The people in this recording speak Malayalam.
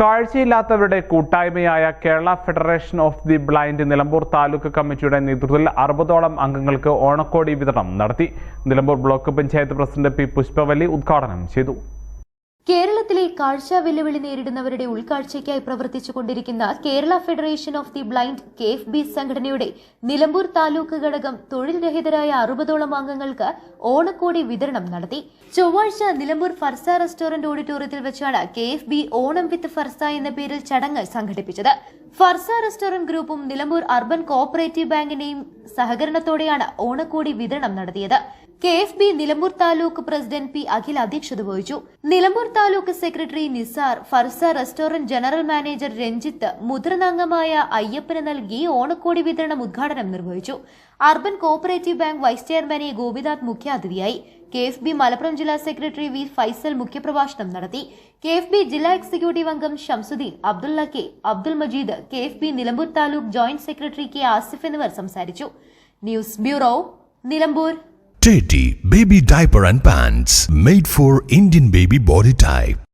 കാഴ്ചയില്ലാത്തവരുടെ കൂട്ടായ്മയായ Kerala federation of the blind Nilambur taluk കമ്മിറ്റിയുടെ നേതൃത്വത്തിൽ അറുപതോളം അംഗങ്ങൾക്ക് ഓണക്കോടി വിതരണം നടത്തി. Nilambur block panchayat president P Pushpavalli ഉദ്ഘാടനം ചെയ്തു. കേരളത്തിലെ കാഴ്ച വെല്ലുവിളി നേരിടുന്നവരുടെ ഉൾക്കാഴ്ചയ്ക്കായി പ്രവർത്തിച്ചു കൊണ്ടിരിക്കുന്ന Kerala federation of the blind K F B സംഘടനയുടെ നിലമ്പൂർ താലൂക്ക് ഘടകം തൊഴിൽ രഹിതരായ അറുപതോളം അംഗങ്ങൾക്ക് ഓണക്കോടി വിതരണം നടത്തി. ചൊവ്വാഴ്ച നിലമ്പൂർ ഫർസ റെസ്റ്റോറന്റ് ഓഡിറ്റോറിയത്തിൽ വെച്ചാണ് K F B Onam with Farsa എന്ന പേരിൽ ചടങ്ങ് സംഘടിപ്പിച്ചത്. ഫർസ റെസ്റ്റോറന്റ് ഗ്രൂപ്പും നിലമ്പൂർ അർബൻ കോഓപ്പറേറ്റീവ് ബാങ്കിന്റെയും സഹകരണത്തോടെയാണ് ഓണക്കോടി വിതരണം നടത്തിയത്. K F B Nilambur taluk president P Akhil അധ്യക്ഷത വഹിച്ചു. Nilambur taluk secretary Nisar Farsa restaurant general manager Ranjith മുതിർന്ന അംഗമായ അയ്യപ്പന് നൽകി ഓണക്കോടി വിതരണം ഉദ്ഘാടനം നിർവഹിച്ചു. Urban cooperative bank vice chairman Gopinath മുഖ്യാതിഥിയായി. കെ എഫ് ബി മലപ്പുറം ജില്ലാ സെക്രട്ടറി വി ഫൈസൽ മുഖ്യപ്രഭാഷണം നടത്തി. കെ എഫ് ബി ജില്ലാ എക്സിക്യൂട്ടീവ് അംഗം Shamsuddin Abdulla K Abdul Majeed K F B Nilambur taluk joint secretary K Asif എന്നിവർ സംസാരിച്ചു. News bureau Nilambur. Teddy Baby Diaper and Pants made for Indian baby body type.